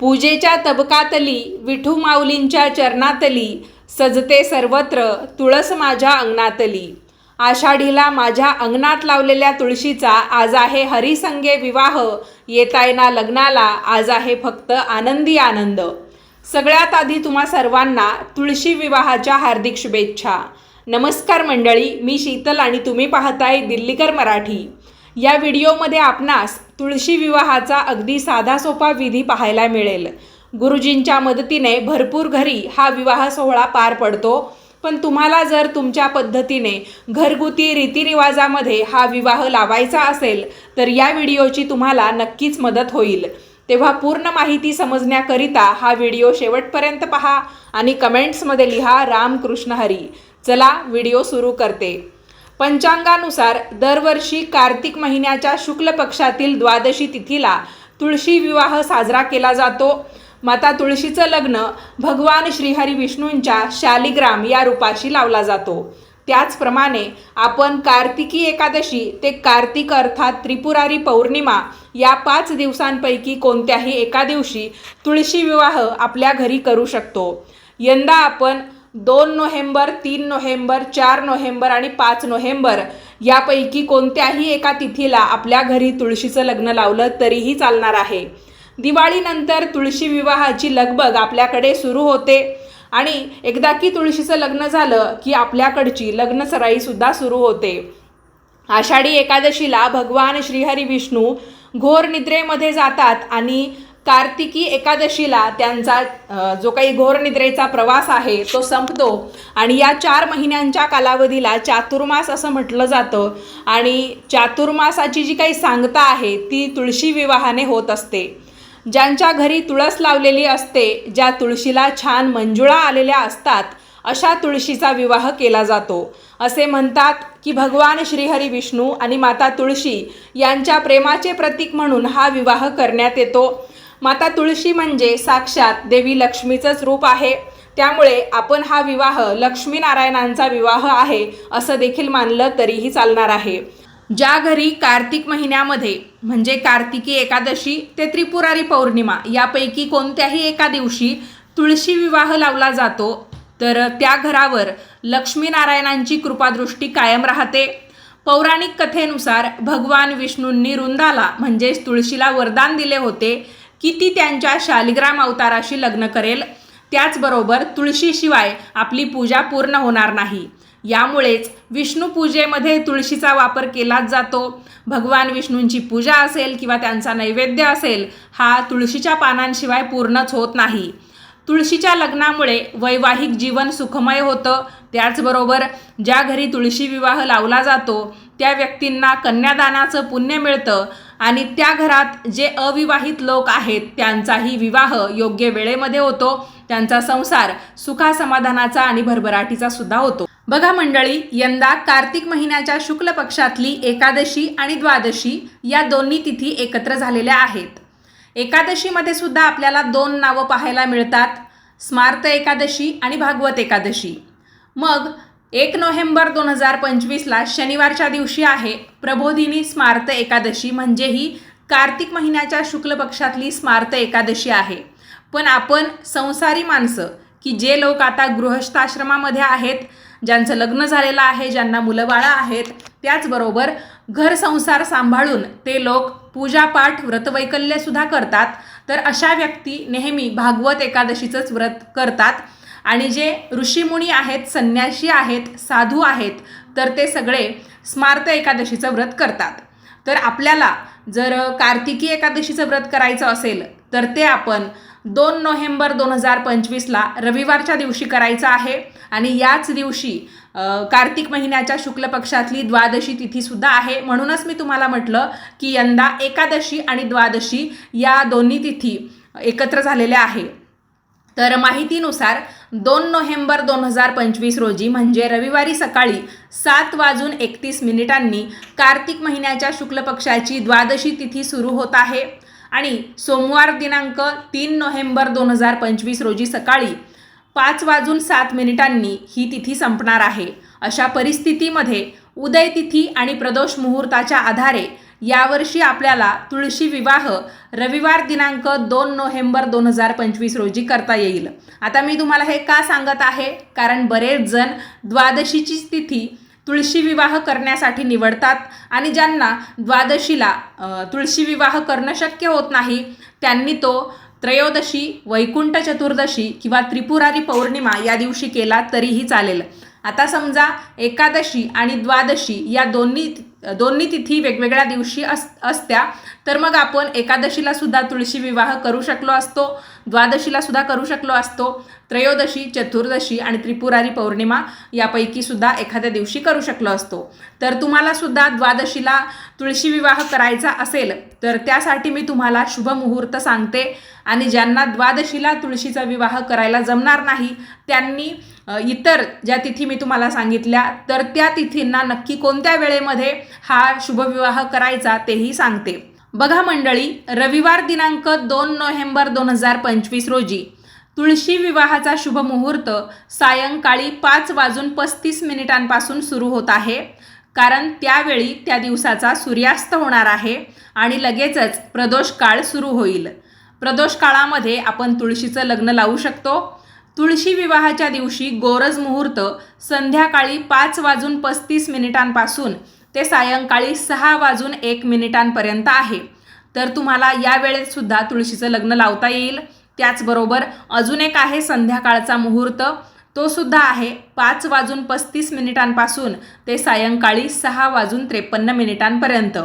पूजेच्या तबकातली विठू माऊलींच्या चरणातली सजते सर्वत्र तुळस माझ्या अंगणातली. आषाढीला माझ्या अंगणात लावलेल्या तुळशीचा आज आहे हरिसंगे विवाह येताय ना लग्नाला आज आहे फक्त आनंदी आनंद. सगळ्यात आधी तुम्हा सर्वांना तुळशी विवाहाच्या हार्दिक शुभेच्छा. नमस्कार मंडळी मी शीतल आणि तुम्ही पाहताय दिल्लीकर मराठी. या व्हिडिओमध्ये आपणास तुळशी विवाहाचा अगदी साधा सोपा विधी पाहायला मिळेल. गुरुजींच्या मदतीने भरपूर घरी हा विवाह सोहळा पार पडतो. पण तुम्हाला जर तुमच्या पद्धतीने घरगुती रीतिरिवाजामध्ये हा विवाह लावायचा असेल तर या व्हिडिओची तुम्हाला नक्कीच मदत होईल. तेव्हा पूर्ण माहिती समजण्याकरिता हा व्हिडिओ शेवटपर्यंत पहा आणि कमेंट्समध्ये लिहा रामकृष्ण हरी. चला व्हिडिओ सुरू करते. पंचांगानुसार दरवर्षी कार्तिक महिन्याच्या शुक्ल पक्षातील द्वादशी तिथीला तुळशी विवाह साजरा केला जातो. माता तुळशीचं लग्न भगवान श्रीहरी विष्णूंच्या शालिग्राम या रूपाशी लावला जातो. त्याचप्रमाणे आपण कार्तिकी एकादशी ते कार्तिक अर्थात त्रिपुरारी पौर्णिमा या पाच दिवसांपैकी कोणत्याही एका दिवशी तुळशी विवाह आपल्या घरी करू शकतो. यंदा आपण दोन नोव्हेंबर तीन नोव्हेंबर चार नोव्हेंबर आणि पाच नोव्हेंबर यापैकी कोणत्याही एका तिथीला आपल्या घरी तुळशीचं लग्न लावलं तरीही चालणार आहे. दिवाळीनंतर तुळशी विवाहाची लगबग आपल्याकडे सुरू होते आणि एकदा की तुळशीचं लग्न झालं की आपल्याकडची लग्नसराईसुद्धा सुरू होते. आषाढी एकादशीला भगवान श्रीहरी विष्णू घोर निद्रेमध्ये जातात आणि कार्तिकी एकादशीला त्यांचा जो काही घोरनिद्रेचा प्रवास आहे तो संपतो. आणि या चार महिन्यांच्या कालावधीला चातुर्मास असं म्हटलं जातं. आणि चातुर्मासाची जी काही सांगता आहे ती तुळशी विवाहाने होत असते. ज्यांच्या घरी तुळस लावलेली असते ज्या तुळशीला छान मंजुळा आलेल्या असतात अशा तुळशीचा विवाह केला जातो. असे म्हणतात की भगवान श्रीहरी विष्णू आणि माता तुळशी यांच्या प्रेमाचे प्रतीक म्हणून हा विवाह करण्यात येतो. माता तुळशी म्हणजे साक्षात देवी लक्ष्मीचंच रूप आहे. त्यामुळे आपण हा विवाह लक्ष्मीनारायणांचा विवाह आहे असं देखील मानलं तरीही चालणार आहे. ज्या घरी कार्तिक महिन्यामध्ये म्हणजे कार्तिकी एकादशी ते त्रिपुरारी पौर्णिमा यापैकी कोणत्याही एका दिवशी तुळशी विवाह लावला जातो तर त्या घरावर लक्ष्मीनारायणांची कृपादृष्टी कायम राहते. पौराणिक कथेनुसार भगवान विष्णूंनी रुंदाला म्हणजेच तुळशीला वरदान दिले होते की ती त्यांच्या शालिग्राम अवताराशी लग्न करेल? त्याचबरोबर तुळशीशिवाय आपली पूजा पूर्ण होणार नाही. यामुळेच विष्णू पूजेमध्ये तुळशीचा वापर केलाच जातो. भगवान विष्णूंची पूजा असेल किंवा त्यांचा नैवेद्य असेल हा तुळशीच्या पानांशिवाय पूर्णच होत नाही. तुळशीच्या लग्नामुळे वैवाहिक जीवन सुखमय होतं. त्याचबरोबर ज्या घरी तुळशी विवाह लावला जातो त्या व्यक्तींना कन्यादानाचं पुण्य मिळतं. आणि त्या घरात जे अविवाहित लोक आहेत त्यांचाही विवाह योग्य वेळेमध्ये होतो. त्यांचा संसार सुखासमाधानाचा आणि भरभराटीचा सुद्धा होतो. बघा मंडळी यंदा कार्तिक महिन्याच्या शुक्ल पक्षातली एकादशी आणि द्वादशी या दोन्ही तिथी एकत्र झालेल्या आहेत. एकादशीमध्ये सुद्धा आपल्याला दोन नावं पाहायला मिळतात. स्मार्त एकादशी आणि भागवत एकादशी. मग एक नोव्हेंबर दोन हजार पंचवीसला शनिवारच्या दिवशी आहे प्रबोधिनी स्मार्त एकादशी. म्हणजे ही कार्तिक महिन्याच्या शुक्ल पक्षातली स्मार्त एकादशी आहे. पण आपण संसारी माणसं की जे लोक आता गृहस्थाश्रमामध्ये आहेत ज्यांचं लग्न झालेलं आहे ज्यांना मुलं बाळं आहेत त्याचबरोबर घर संसार सांभाळून ते लोक पूजापाठ व्रतवैकल्यसुद्धा करतात. तर अशा व्यक्ती नेहमी भागवत एकादशीचंच व्रत करतात. आणि जे ऋषीमुनी आहेत संन्याशी आहेत साधू आहेत तर ते सगळे स्मार्त एकादशीचं व्रत करतात. तर आपल्याला जर कार्तिकी एकादशीचं व्रत करायचं असेल तर ते आपण दोन नोव्हेंबर दोन हजार पंचवीसला रविवारच्या दिवशी करायचं आहे. आणि याच दिवशी कार्तिक महिन्याच्या शुक्ल पक्षातली द्वादशी तिथीसुद्धा आहे. म्हणूनच मी तुम्हाला म्हटलं की यंदा एकादशी आणि द्वादशी या दोन्ही तिथी एकत्र झालेल्या आहे. तर माहितीनुसार दोन नोव्हेंबर दोन हजार पंचवीस रोजी म्हणजे रविवारी सकाळी सात वाजून एकतीस मिनिटांनी कार्तिक महिन्याच्या शुक्ल पक्षाची द्वादशी तिथी सुरू होत आहे आणि सोमवार दिनांक तीन नोव्हेंबर दोन हजार पंचवीस रोजी सकाळी पाच वाजून सात मिनिटांनी ही तिथी संपणार आहे. अशा परिस्थितीमध्ये उदय तिथी आणि प्रदोष मुहूर्ताच्या आधारे यावर्षी आपल्याला तुळशी विवाह रविवार दिनांक दोन नोव्हेंबर दोन हजार पंचवीस रोजी करता येईल. आता मी तुम्हाला हे का सांगत आहे? कारण बरेच जण द्वादशीची तिथी तुळशी विवाह करण्यासाठी निवडतात आणि ज्यांना द्वादशीला तुळशी विवाह करणं शक्य होत नाही त्यांनी तो त्रयोदशी वैकुंठ चतुर्दशी किंवा त्रिपुरारी पौर्णिमा या दिवशी केला तरीही चालेल. आता समजा एकादशी आणि द्वादशी या दोन्ही दोन्ही तिथी वेगवेगळ्या दिवशी अस असत्या. तर मग आपण एकादशीला सुद्धा तुळशी विवाह करू शकलो असतो द्वादशीला सुद्धा करू शकलो असतो त्रयोदशी चतुर्दशी आणि त्रिपुरारी पौर्णिमा यापैकी सुद्धा एखाद्या दिवशी करू शकलो असतो. तर तुम्हाला सुद्धा द्वादशीला तुळशी विवाह करायचा असेल तर त्यासाठी मी तुम्हाला शुभ मुहूर्त सांगते आणि ज्यांना द्वादशीला तुळशीचा विवाह करायला जमणार नाही त्यांनी इतर ज्या तिथी मी तुम्हाला सांगितल्या तर त्या तिथींना नक्की कोणत्या वेळेमध्ये हा शुभविवाह करायचा तेही सांगते. बघा मंडळी रविवार दिनांक दोन नोव्हेंबर दोन हजार पंचवीस रोजी. तुळशी विवाहाचा शुभ मुहूर्त सायंकाळी पाच वाजून पस्तीस मिनिटांपासून सुरू होत आहे. कारण त्यावेळी त्या दिवसाचा सूर्यास्त होणार आहे आणि लगेचच प्रदोष काळ सुरू होईल. प्रदोष काळामध्ये आपण तुळशीचं लग्न लावू शकतो. तुळशी विवाहाच्या दिवशी गोरज मुहूर्त संध्याकाळी पाच वाजून पस्तीस मिनिटांपासून ते सायंकाळी सहा वाजून एक मिनिटांपर्यंत आहे. तर तुम्हाला या वेळेतसुद्धा तुळशीचं लग्न लावता येईल. त्याचबरोबर अजून एक आहे संध्याकाळचा मुहूर्त. तो सुद्धा आहे पाच वाजून पस्तीस मिनिटांपासून ते सायंकाळी सहा वाजून त्रेपन्न मिनिटांपर्यंत.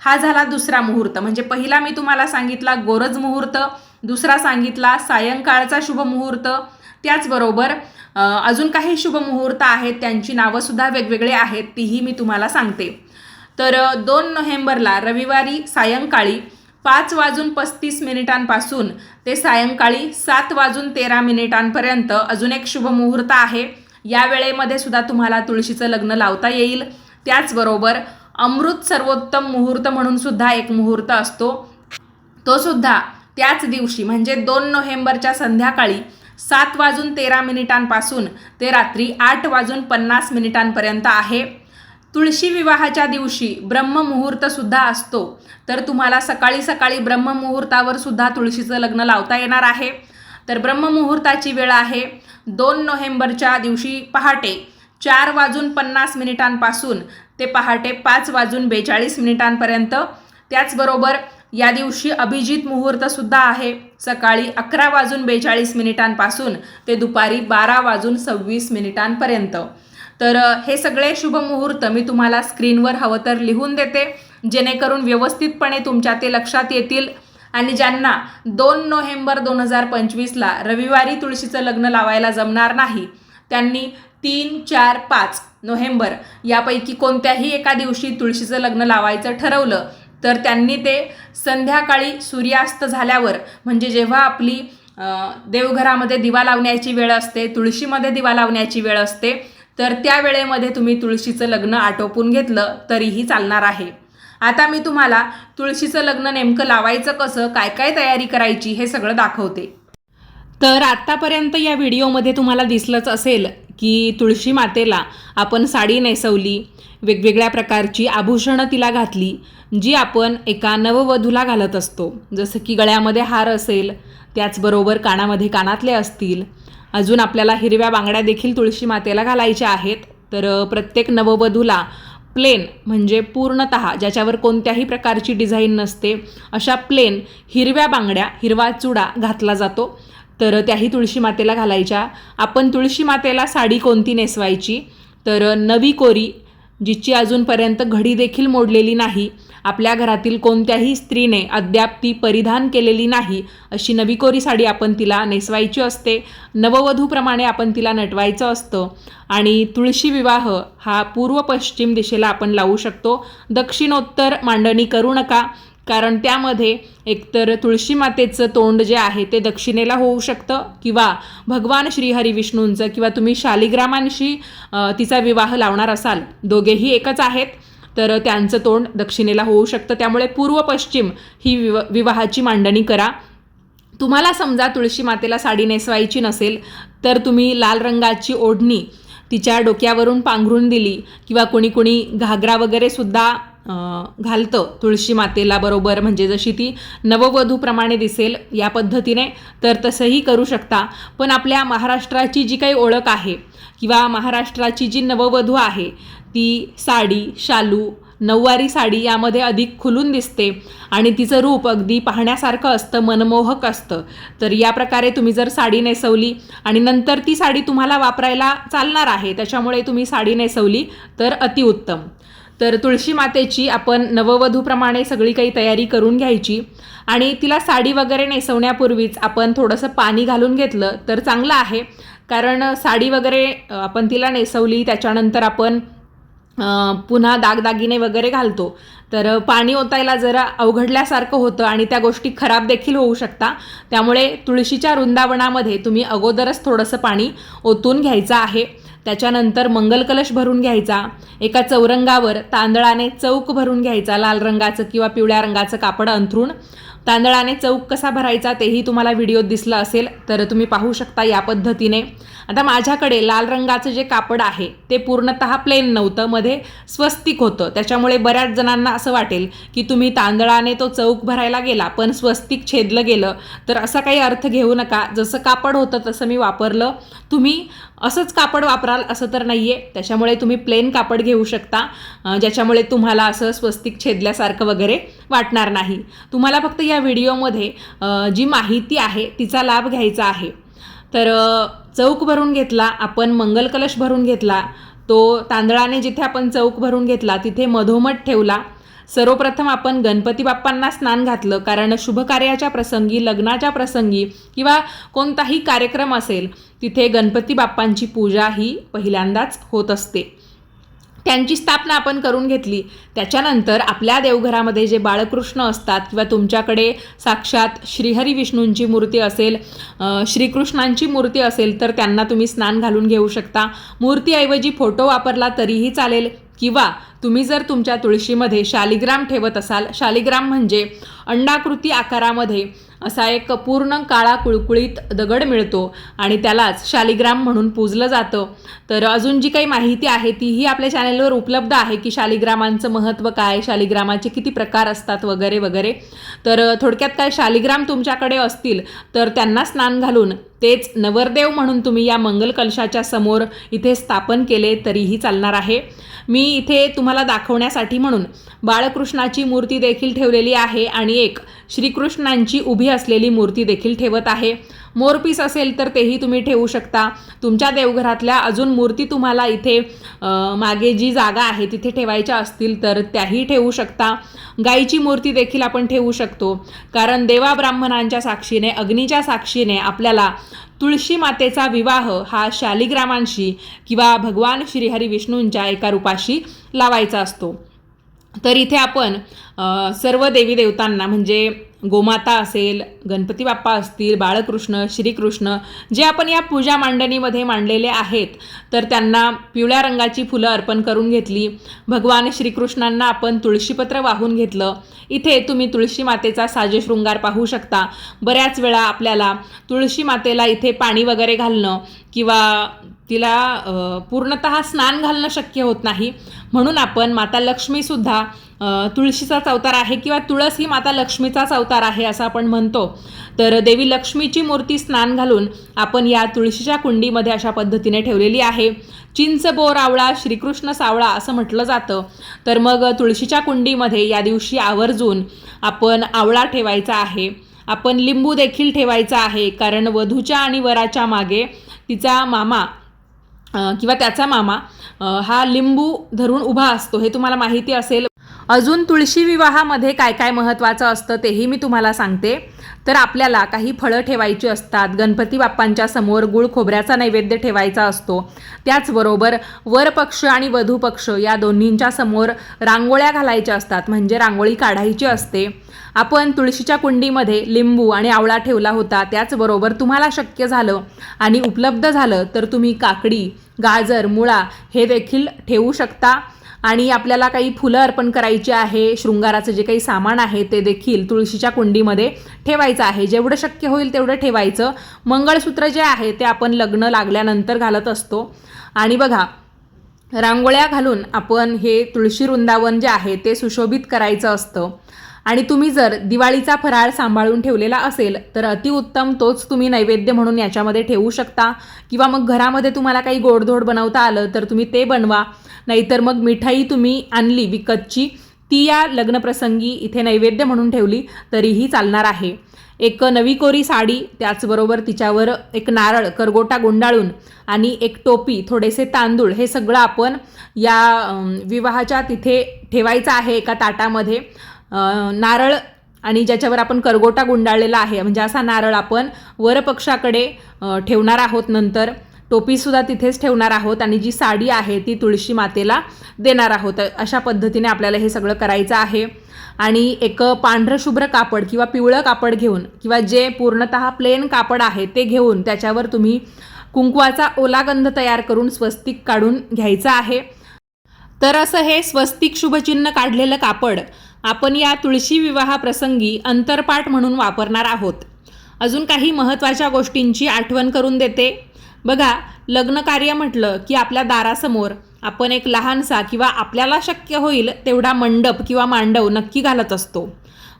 हा झाला दुसरा मुहूर्त. म्हणजे पहिला मी तुम्हाला सांगितला गोरज मुहूर्त दुसरा सांगितला सायंकाळचा शुभ मुहूर्त त्याचबरोबर अजून काही शुभ मुहूर्त आहेत त्यांची नावंसुद्धा वेगवेगळे आहेत तीही मी तुम्हाला सांगते. तर दोन नोव्हेंबरला रविवारी सायंकाळी पाच वाजून पस्तीस मिनिटांपासून ते सायंकाळी सात वाजून तेरा मिनिटांपर्यंत अजून एक शुभमुहूर्त आहे. या वेळेमध्ये सुद्धा तुम्हाला तुळशीचं लग्न लावता येईल. त्याचबरोबर अमृत सर्वोत्तम मुहूर्त म्हणून सुद्धा एक मुहूर्त असतो. तो सुद्धा त्याच दिवशी म्हणजे दोन नोव्हेंबरच्या संध्याकाळी सात वाजून तेरा मिनिटांपासून ते रात्री आठ वाजून पन्नास मिनिटांपर्यंत आहे. तुळशी विवाहाच्या दिवशी ब्रह्ममुहूर्तसुद्धा असतो. तर तुम्हाला सकाळी सकाळी ब्रह्ममुहूर्तावर सुद्धा तुळशीचं लग्न लावता येणार आहे. तर ब्रह्ममुहूर्ताची वेळ आहे दोन नोव्हेंबरच्या दिवशी पहाटे चार वाजून पन्नास मिनिटांपासून ते पहाटे पाच वाजून बेचाळीस मिनिटांपर्यंत. त्याचबरोबर या दिवशी अभिजित मुहूर्तसुद्धा आहे. सकाळी अकरा वाजून बेचाळीस मिनिटांपासून ते दुपारी बारा वाजून सव्वीस मिनिटांपर्यंत. तर हे सगळे शुभ मुहूर्त मी तुम्हाला स्क्रीनवर हवं तर लिहून देते. जेणेकरून व्यवस्थितपणे तुमच्या ते लक्षात येतील. आणि ज्यांना दोन नोव्हेंबर दोन हजार पंचवीसला रविवारी तुळशीचं लग्न लावायला जमणार नाही त्यांनी तीन चार पाच नोव्हेंबर यापैकी कोणत्याही एका दिवशी तुळशीचं लग्न लावायचं ठरवलं तर त्यांनी ते संध्याकाळी सूर्यास्त झाल्यावर म्हणजे जेव्हा आपली देवघरामध्ये दिवा लावण्याची वेळ असते तुळशीमध्ये दिवा लावण्याची वेळ असते तर त्या वेळेमध्ये तुम्ही तुळशीचं लग्न आटोपून घेतलं तरीही चालणार आहे. आता मी तुम्हाला तुळशीचं लग्न नेमकं लावायचं कसं काय काय तयारी करायची हे सगळं दाखवते. तर आत्तापर्यंत या व्हिडिओमध्ये तुम्हाला दिसलंच असेल की तुळशी मातेला आपण साडी नेसवली वेगवेगळ्या प्रकारची आभूषणं तिला घातली जी आपण एका नववधूला घालत असतो. जसं की गळ्यामध्ये हार असेल त्याचबरोबर कानामध्ये कानातले असतील. अजून आपल्याला हिरव्या बांगड्या देखील तुळशी मातेला घालायच्या आहेत. तर प्रत्येक नववधूला प्लेन म्हणजे पूर्णतः ज्याच्यावर कोणत्याही प्रकारची डिझाईन नसते अशा प्लेन हिरव्या बांगड्या हिरवा चुडा घातला जातो. तर त्याही तुळशी मातेला घालायच्या. आपण तुळशी मातेला साडी कोणती नेसवायची? तर नवी कोरी जिची अजूनपर्यंत घडी देखील मोडलेली नाही. आपल्या घरातील कोणत्याही स्त्रीने अद्याप ती परिधान केलेली नाही अशी नवी कोरी साडी आपण तिला नेसवायची असते. नववधूप्रमाणे आपण तिला नटवायचं असतं. आणि तुळशी विवाह हा पूर्व पश्चिम दिशेला आपण लावू शकतो. दक्षिणोत्तर मांडणी करू नका. कारण त्यामध्ये एकतर तुळशी मातेचं तोंड जे आहे ते दक्षिणेला होऊ शकतं किंवा भगवान श्रीहरी विष्णूंचं किंवा तुम्ही शालिग्रामांशी तिचा विवाह लावणार असाल दोघेही एकच आहेत तर त्यांचं तोंड दक्षिणेला होऊ शकतं. त्यामुळे पूर्व पश्चिम ही विव विवाहाची मांडणी करा. तुम्हाला समजा तुळशी मातेला साडी नेसवायची नसेल तर तुम्ही लाल रंगाची ओढणी तिच्या डोक्यावरून पांघरून दिली किंवा कोणी कोणी घागरा वगैरे सुद्धा घालतं. तुळशी मातेला बरोबर. म्हणजे जशी ती नववधूप्रमाणे दिसेल या पद्धतीने तर तसंही करू शकता. पण आपल्या महाराष्ट्राची जी काही ओळख आहे किंवा महाराष्ट्राची जी नववधू आहे ती साडी शालू नऊवारी साडी यामध्ये अधिक खुलून दिसते. आणि तिचं रूप अगदी पाहण्यासारखं असतं मनमोहक असतं. तर या प्रकारे तुम्ही जर साडी नेसवली आणि नंतर ती साडी तुम्हाला वापरायला चालणार आहे त्याच्यामुळे तुम्ही साडी नेसवली तर अतिउत्तम. तर तुळशी मातेची आपण नववधूप्रमाणे सगळी काही तयारी करून घ्यायची. आणि तिला साडी वगैरे नेसवण्यापूर्वीच आपण थोडंसं पाणी घालून घेतलं तर चांगलं आहे. कारण साडी वगैरे आपण तिला नेसवली त्याच्यानंतर आपण पुन्हा दागदागिने वगैरे घालतो. तर पाणी ओतायला जरा अवघडल्यासारखं होतं आणि त्या गोष्टी खराब देखील होऊ शकता. त्यामुळे तुळशीच्या वृंदावनामध्ये तुम्ही अगोदरच थोडंसं पाणी ओतून घ्यायचं आहे. त्याच्यानंतर मंगलकलश भरून घ्यायचा एका चौरंगावर तांदळाने चौक भरून घ्यायचा लाल रंगाचं किंवा पिवळ्या रंगाचं कापड अंथरून तांदळाने चौक कसा भरायचा तेही तुम्हाला व्हिडिओत दिसलं असेल तर तुम्ही पाहू शकता या पद्धतीने. आता माझ्याकडे लाल रंगाचं जे कापड आहे ते पूर्णतः प्लेन नव्हतं मध्ये स्वस्तिक होतं. त्याच्यामुळे बऱ्याच जणांना असं वाटेल की तुम्ही तांदळाने तो चौक भरायला गेला पण स्वस्तिक छेदलं गेलं. तर असा काही अर्थ घेऊ नका. जसं कापड होतं तसं मी वापरलं. तुम्ही असंच कापड वापराल असं तर नाही आहे त्याच्यामुळे तुम्ही प्लेन कापड घेऊ शकता ज्याच्यामुळे तुम्हाला असं स्वस्तिक छेदल्यासारखं वगैरे वाटणार नाही. तुम्हाला फक्त या व्हिडिओमध्ये जी माहिती आहे तिचा लाभ घ्यायचा आहे. तर चौक भरून घेतला आपण मंगल कलश भरून घेतला तो तांदळाने जिथे आपण चौक भरून घेतला तिथे मधोमध ठेवला सर्वप्रथम आपण गणपती बाप्पांना स्नान घातलं कारण शुभकार्याच्या प्रसंगी लग्नाच्या प्रसंगी किंवा कोणताही कार्यक्रम असेल तिथे गणपती बाप्पांची पूजा ही पहिल्यांदाच होत असते. त्यांची स्थापना आपण करून घेतली. त्याच्यानंतर आपल्या देवघरामध्ये जे बाळकृष्ण असतात किंवा तुमच्याकडे साक्षात श्रीहरी विष्णूंची मूर्ती असेल श्रीकृष्णांची मूर्ती असेल तर त्यांना तुम्ही स्नान घालून घेऊ शकता. मूर्तीऐवजी फोटो वापरला तरीही चालेल किंवा तुम्ही जर तुमच्या तुळशीमध्ये शालिग्राम ठेवत असाल शालिग्राम म्हणजे अंडाकृती आकारामध्ये असा एक पूर्ण काळा कुळकुळीत दगड मिळतो आणि त्यालाच शालिग्राम म्हणून पूजलं जातं. तर अजून जी काही माहिती आहे तीही आपल्या चॅनेलवर उपलब्ध आहे की शालिग्रामांचं महत्त्व काय शालिग्रामाचे किती प्रकार असतात वगैरे वगैरे. तर थोडक्यात काय शालिग्राम तुमच्याकडे असतील तर त्यांना स्नान घालून तेच नवरदेव म्हणून तुम्ही या मंगल कलशाच्या समोर इथे स्थापन केले तरीही चालणार आहे. मी इथे तुम्हाला दाखवण्यासाठी म्हणून बाळकृष्णाची मूर्ती देखील ठेवलेली आहे आणि एक श्रीकृष्णांची उभी असलेली मूर्ती देखील ठेवत आहे. मोरपीस असेल तर तेही तुम्ही ठेवू शकता. तुमच्या देवघरातल्या अजून मूर्ती तुम्हाला इथे मागे जी जागा आहे तिथे ठेवायच्या असतील तर त्याही ठेवू शकता. गाईची मूर्ती देखील आपण ठेवू शकतो. कारण देवा ब्राह्मणांच्या साक्षीने अग्नीच्या साक्षीने आपल्याला तुळशी मातेचा विवाह हा शालिग्रामांशी किंवा भगवान श्रीहरी विष्णूंच्या एका रूपाशी लावायचा असतो. तर इथे आपण सर्व देवी देवतांना म्हणजे गोमाता असेल गणपती बाप्पा असतील बाळकृष्ण श्रीकृष्ण जे आपण या पूजा मांडणीमध्ये मांडलेले आहेत तर त्यांना पिवळ्या रंगाची फुलं अर्पण करून घेतली. भगवान श्रीकृष्णांना आपण तुळशीपत्र वाहून घेतलं. इथे तुम्ही तुळशी मातेचा साजेशृंगार पाहू शकता. बऱ्याच वेळा आपल्याला तुळशी मातेला इथे पाणी वगैरे घालणं किंवा तिला पूर्णत पूर्णतः स्नान घालणं शक्य होत नाही. म्हणून आपण माता लक्ष्मीसुद्धा तुळशीचाच अवतार आहे किंवा तुळस ही माता लक्ष्मीचाच अवतार आहे असं आपण म्हणतो. तर देवी लक्ष्मीची मूर्ती स्नान घालून आपण या तुळशीच्या कुंडीमध्ये अशा पद्धतीने ठेवलेली आहे. चिंच बोर आवळा श्रीकृष्ण सावळा असं म्हटलं जातं. तर मग तुळशीच्या कुंडीमध्ये या दिवशी आवर्जून आपण आवळा ठेवायचा आहे. आपण लिंबू देखील ठेवायचा आहे कारण वधूच्या आणि वराच्या मागे तिचा मामा किंवा त्याचा मामा हा लिंबू धरून उभा असतो हे तुम्हाला माहिती असेल. अजून तुळशी विवाहामध्ये काय काय महत्त्वाचं असतं तेही मी तुम्हाला सांगते. तर आपल्याला काही फळं ठेवायची असतात. गणपती बाप्पांच्या समोर गुळ खोबऱ्याचा नैवेद्य ठेवायचा असतो. त्याचबरोबर वर पक्ष आणि वधू पक्ष या दोन्हींच्या समोर रांगोळ्या घालायच्या असतात. म्हणजे रांगोळी काढायची असते. आपण तुळशीच्या कुंडीमध्ये लिंबू आणि आवळा ठेवला होता. त्याचबरोबर तुम्हाला शक्य झालं आणि उपलब्ध झालं तर तुम्ही काकडी गाजर मुळा हे देखील ठेवू शकता. आणि आपल्याला काही फुलं अर्पण करायची आहे शृंगाराचं जे काही सामान आहे ते देखील तुळशीच्या कुंडीमध्ये ठेवायचं आहे. जेवढं शक्य होईल तेवढं ठेवायचं. मंगळसूत्र जे आहे ते आपण लग्न लागल्यानंतर घालत असतो. आणि बघा रांगोळ्या घालून आपण हे तुळशी वृंदावन जे आहे ते सुशोभित करायचं असतं. आणि तुम्ही जर दिवाळीचा फराळ सांभाळून ठेवलेला असेल तर अतिउत्तम तोच तुम्ही नैवेद्य म्हणून याच्यामध्ये ठेवू शकता. किंवा मग घरामध्ये तुम्हाला काही गोडधोड बनवता आलं तर तुम्ही ते बनवा. नाहीतर मग मिठाई तुम्ही आणली विकतची ती या लग्नप्रसंगी इथे नैवेद्य म्हणून ठेवली तरीही चालणार आहे. एक नवी कोरी साडी त्याचबरोबर तिच्यावर एक नारळ करगोटा गुंडाळून आणि एक टोपी थोडेसे तांदूळ हे सगळं आपण या विवाहाच्या तिथे ठेवायचं आहे एका ताटामध्ये. नारळ आणि ज्याच्यावर आपण करगोटा गुंडाळलेला आहे. म्हणजे असा नारळ आपण वरपक्षाकडे ठेवणार आहोत नंतर. टोपीसुद्धा तिथेच ठेवणार आहोत आणि जी साडी आहे ती तुळशी मातेला देणार आहोत. अशा पद्धतीने आपल्याला हे सगळं करायचं आहे. आणि एक पांढरशुभ्र कापड किंवा पिवळं कापड घेऊन किंवा जे पूर्णतः प्लेन कापड आहे ते घेऊन त्याच्यावर तुम्ही कुंकवाचा ओलागंध तयार करून स्वस्तिक काढून घ्यायचं आहे. तर असं हे स्वस्तिक शुभचिन्ह काढलेलं कापड आपण या तुळशी विवाहाप्रसंगी अंतरपाठ म्हणून वापरणार आहोत. अजून काही महत्त्वाच्या गोष्टींची आठवण करून देते. बघा लग्नकार्य म्हटलं की आपल्या दारासमोर आपण एक लहानसा किंवा आपल्याला शक्य होईल तेवढा मंडप किंवा मांडव नक्की घालत असतो.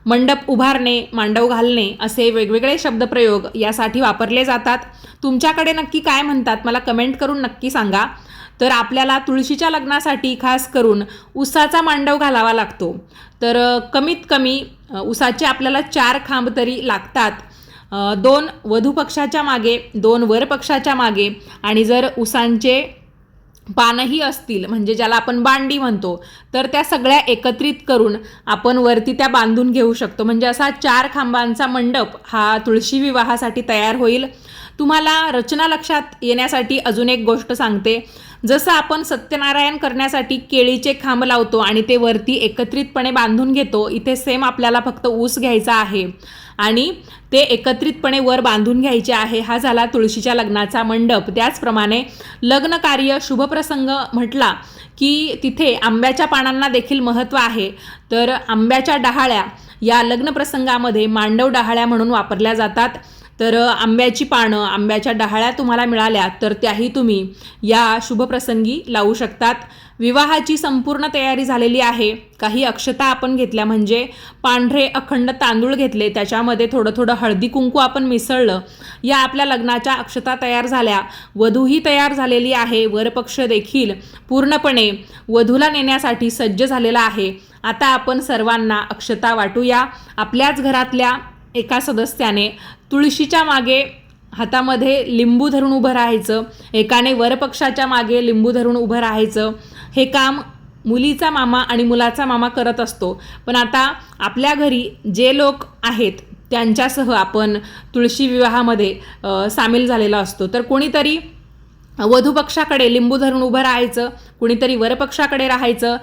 मंडप उभारणे मांडव घालणे असे वेगवेगळे शब्दप्रयोग यासाठी वापरले जातात. तुमच्याकडे नक्की काय म्हणतात मला कमेंट करून नक्की सांगा. तर आपल्याला तुळशीच्या लग्नासाठी खास करून उसाचा मांडव घालावा लागतो. तर कमीत कमी उसाचे आपल्याला चार खांब तरी लागतात. दोन वधू पक्षाच्या मागे दोन वर पक्षाच्या मागे आणि जर उसांचे पानही असतील म्हणजे ज्याला आपण बांडी म्हणतो तर त्या सगळ्या एकत्रित करून आपण वरती त्या बांधून घेऊ शकतो. म्हणजे असा चार खांबांचा मंडप हा तुळशी विवाहासाठी तयार होईल. तुम्हाला रचना लक्षात येण्यासाठी अजून एक गोष्ट सांगते. जसं आपण सत्यनारायण करण्यासाठी केळीचे खांब लावतो आणि ते वरती एकत्रितपणे बांधून घेतो इथे सेम आपल्याला फक्त ऊस घ्यायचा आहे. आणि ते एकत्रितपणे वर बांधून घ्यायचे आहे. हा झाला तुळशीच्या लग्नाचा मंडप. त्याचप्रमाणे लग्न कार्य शुभप्रसंग म्हटला की तिथे आंब्याच्या पानांना देखील महत्त्व आहे. तर आंब्याच्या डहाळ्या या लग्न प्रसंगामध्ये मांडव डहाळ्या म्हणून वापरल्या जातात. तर आंब्याची पानं आंब्याच्या डहाळ्या तुम्हाला मिळाल्या तर त्याही तुम्ही या शुभप्रसंगी लावू शकतात. विवाहाची संपूर्ण तयारी झालेली आहे. काही अक्षता आपण घेतल्या म्हणजे पांढरे अखंड तांदूळ घेतले त्याच्यामध्ये थोडं थोडं हळदी कुंकू आपण मिसळलं. या आपल्या लग्नाच्या अक्षता तयार झाल्या. वधूही तयार झालेली आहे. वरपक्ष देखील पूर्णपणे वधूला नेण्यासाठी सज्ज झालेला आहे. आता आपण सर्वांना अक्षता वाटूया. आपल्याच घरातल्या एका सदस्याने तुळशीच्या मागे हातामध्ये लिंबू धरून उभं राहायचं एकाने वरपक्षाच्या मागे लिंबू धरून उभं राहायचं. हे काम मुलीचा मामा आणि मुलाचा मामा करत असतो. पण आता आपल्या घरी जे लोक आहेत त्यांच्यासह आपण तुळशी विवाहामध्ये सामील झालेला असतो. तर कोणीतरी वधूपक्षाकडे लिंबू धरून उभं राहायचं कुणीतरी वरपक्षाकडे राहायचं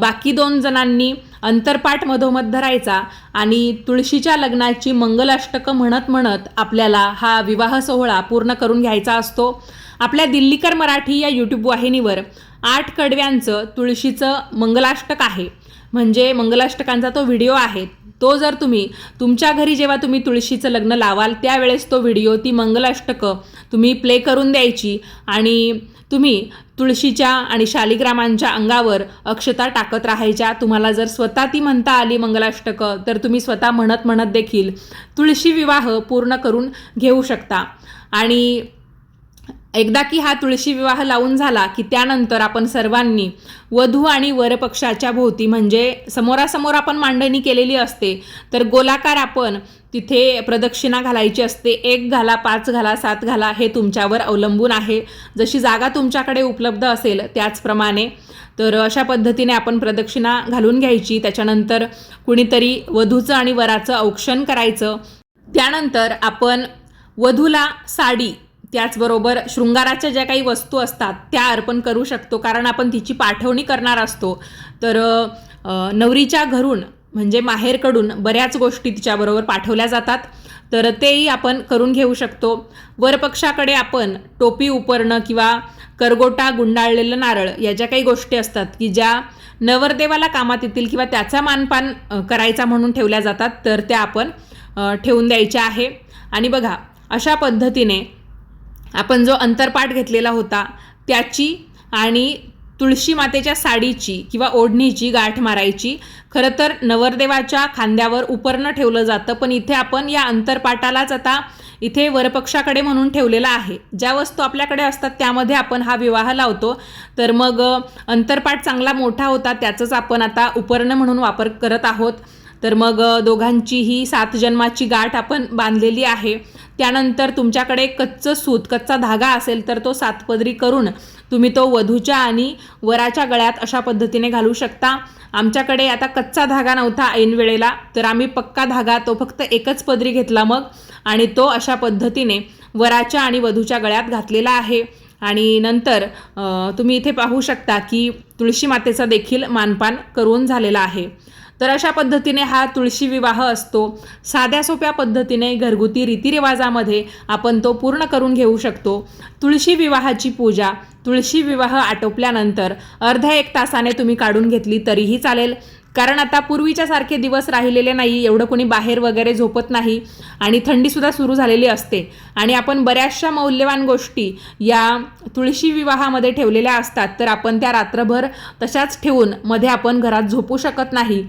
बाकी दोन जणांनी अंतरपाठ मधोमध धरायचा आणि तुळशीच्या लग्नाची मंगलाष्टकं म्हणत म्हणत आपल्याला हा विवाह सोहळा पूर्ण करून घ्यायचा असतो. आपल्या दिल्लीकर मराठी या यूट्यूब वाहिनीवर आठ कडव्यांचं तुळशीचं मंगलाष्टक आहे. म्हणजे मंगलाष्टकांचा तो व्हिडिओ आहे. तो जर तुम्ही तुमच्या घरी जेव्हा तुम्ही तुळशीचं लग्न लावाल त्यावेळेस तो व्हिडिओ ती मंगलाष्टकं तुम्ही प्ले करून द्यायची आणि तुम्ही तुळशीच्या आणि शालिग्रामांच्या अंगावर अक्षता टाकत राहायच्या. तुम्हाला जर स्वतः ती म्हणता आली मंगलाष्टकं तर तुम्ही स्वतः म्हणत म्हणत देखील तुळशी विवाह पूर्ण करून घेऊ शकता. आणि एकदा की हा तुळशी विवाह लावून झाला की त्यानंतर आपण सर्वांनी वधू आणि वरपक्षाच्या भोवती म्हणजे समोरासमोर आपण मांडणी केलेली असते तर गोलाकार आपण तिथे प्रदक्षिणा घालायची असते. एक घाला पाच घाला सात घाला हे तुमच्यावर अवलंबून आहे. जशी जागा तुमच्याकडे उपलब्ध असेल त्याचप्रमाणे. तर अशा पद्धतीने आपण प्रदक्षिणा घालून घ्यायची. त्याच्यानंतर कुणीतरी वधूचं आणि वराचं औक्षण करायचं. त्यानंतर आपण वधूला साडी त्याचबरोबर शृंगाराच्या ज्या काही वस्तू असतात त्या अर्पण करू शकतो. कारण आपण तिची पाठवणी करणार असतो. तर नवरीच्या घरून म्हणजे माहेरकडून बऱ्याच गोष्टी तिच्याबरोबर पाठवल्या जातात. तर तेही आपण करून घेऊ शकतो. वरपक्षाकडे आपण टोपी उपरणं किंवा करगोटा गुंडाळलेलं नारळ या ज्या काही गोष्टी असतात की ज्या नवरदेवाला कामात येतील किंवा त्याचा मानपान करायचा म्हणून ठेवल्या जातात तर त्या आपण ठेवून द्यायच्या आहे. आणि बघा अशा पद्धतीने आपण जो अंतरपाठ घेतलेला होता त्याची आणि तुळशी मातेच्या साडीची किंवा ओढणीची गाठ मारायची. खरं तर नवरदेवाच्या खांद्यावर उपरणं ठेवलं जातं पण इथे आपण या अंतरपाटालाच आता इथे वरपक्षाकडे म्हणून ठेवलेला आहे. ज्या वस्तू आपल्याकडे असतात त्यामध्ये आपण हा विवाह लावतो. तर मग अंतरपाट चांगला मोठा होता त्याचंच आपण आता उपरणं म्हणून वापर करत आहोत. तर मग दोघांची दोघांचीही सात जन्माची गाठ आपण बांधलेली आहे. त्यानंतर तुमच्याकडे कच्चं सूत कच्चा धागा असेल तर तो सातपदरी करून तुम्ही तो वधूच्या आणि वराच्या गळ्यात अशा पद्धतीने घालू शकता. आमच्याकडे आता कच्चा धागा नव्हता ऐन वेळेला तर आम्ही पक्का धागा तो फक्त एकच पदरी घेतला मग आणि तो अशा पद्धतीने वराच्या आणि वधूच्या गळ्यात घातलेला आहे. आणि नंतर तुम्ही इथे पाहू शकता की तुळशी मातेचा देखील मानपान करून झालेला आहे. तर अशा पद्धतीने हा तुळशी विवाह असतो. साध्या सोप्या पद्धतीने घरगुती रीतिरिवाजामध्ये आपण तो पूर्ण करून घेऊ शकतो. तुळशी विवाहाची पूजा तुळशी विवाह आटोपल्यानंतर अर्ध्या एक तासाने तुम्ही काढून घेतली तरीही चालेल. कारण आता पूर्वीच्या सारखे दिवस राहिलेले नाही एवढं कोणी बाहेर वगैरे झोपत नाही आणि थंडीसुद्धा सुरू झालेली असते. आणि आपण बऱ्याचशा मौल्यवान गोष्टी या तुळशी विवाहामध्ये ठेवलेल्या असतात. तर आपण त्या रात्रभर तशाच ठेवून मध्ये आपण घरात झोपू शकत नाही.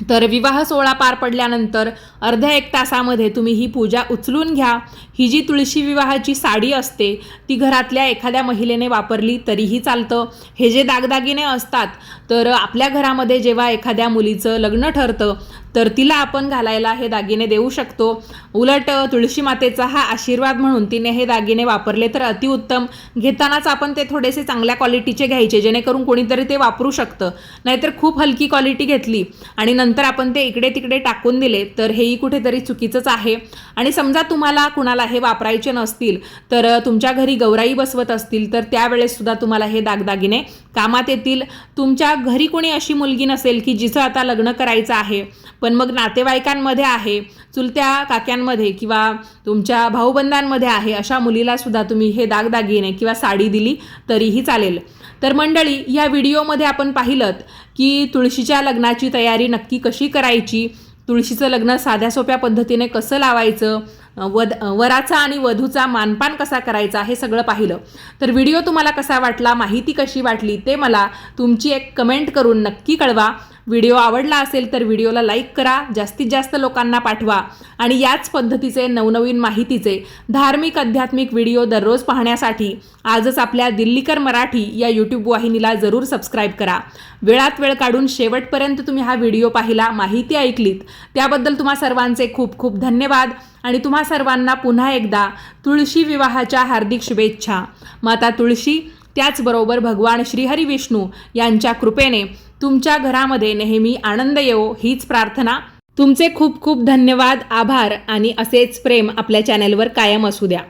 तर विवाह सोहळा पार पडल्यानंतर अर्ध्या एक तासामध्ये तुम्ही ही पूजा उचलून घ्या. ही जी तुळशी विवाहाची साडी असते ती घरातल्या एखाद्या महिलेने वापरली तरीही चालतं. हे जे दागदागिने असतात तर आपल्या घरामध्ये जेव्हा एखाद्या मुलीचं लग्न ठरतं तर तिला आपण घालायला हे दागिने देऊ शकतो. उलट तुळशी मातेचा हा आशीर्वाद म्हणून तिने हे दागिने वापरले तर अतिउत्तम घेतानाच आपण ते थोडेसे चांगल्या क्वालिटीचे घ्यायचे जेणेकरून कोणीतरी ते वापरू शकतं. नाहीतर खूप हलकी क्वालिटी घेतली आणि नंतर आपण ते इकडे तिकडे टाकून दिले तर हेही कुठेतरी चुकीचंच आहे. आणि समजा तुम्हाला कुणाला हे वापरायचे नसतील तर तुमच्या घरी गौराई बसवत असतील तर त्यावेळेस सुद्धा तुम्हाला हे दागदागिने कामात येतील. तुमच्या घरी कोणी अशी मुलगी नसेल की जिचं आता लग्न करायचं आहे पण मग नातेवाईकांमध्ये आहे चुलत्या काक्यांमध्ये किंवा तुमच्या भाऊबंधांमध्ये आहे अशा मुलीला सुद्धा तुम्ही हे दागदागिने किंवा साडी दिली तरीही चालेल. तर मंडळी या व्हिडिओमध्ये आपण पाहिलं की तुळशीच्या लग्नाची तयारी नक्की कशी करायची? तुळशीचं लग्न साध्या सोप्या पद्धतीने कसं लावायचं? वद वराचा आणि वधूचा मानपान कसा करायचा हे सगळं पाहिलं. तर व्हिडिओ तुम्हाला कसा वाटला माहिती कशी वाटली ते मला तुमची एक कमेंट करून नक्की कळवा. व्हिडिओ आवडला असेल तर व्हिडिओला लाईक करा जास्तीत जास्त लोकांना पाठवा आणि याच पद्धतीचे नवनवीन माहितीचे धार्मिक आध्यात्मिक व्हिडिओ दररोज पाहण्यासाठी आजच आपल्या दिल्लीकर मराठी या यूट्यूब वाहिनीला जरूर सबस्क्राईब करा. वेळात वेळ काढून शेवटपर्यंत तुम्ही हा व्हिडिओ पाहिला माहिती ऐकलीत त्याबद्दल तुम्हा सर्वांचे खूप खूप धन्यवाद. आणि तुम्हा सर्वांना पुन्हा एकदा तुळशी विवाहाच्या हार्दिक शुभेच्छा. माता तुळशी त्याचबरोबर भगवान श्रीहरी विष्णू यांच्या कृपेने तुमच्या घरामध्ये नेहमी आनंद येवो हीच प्रार्थना. तुमचे खूप खूप धन्यवाद आभार आणि असेच प्रेम आपल्या चॅनेलवर कायम असू द्या.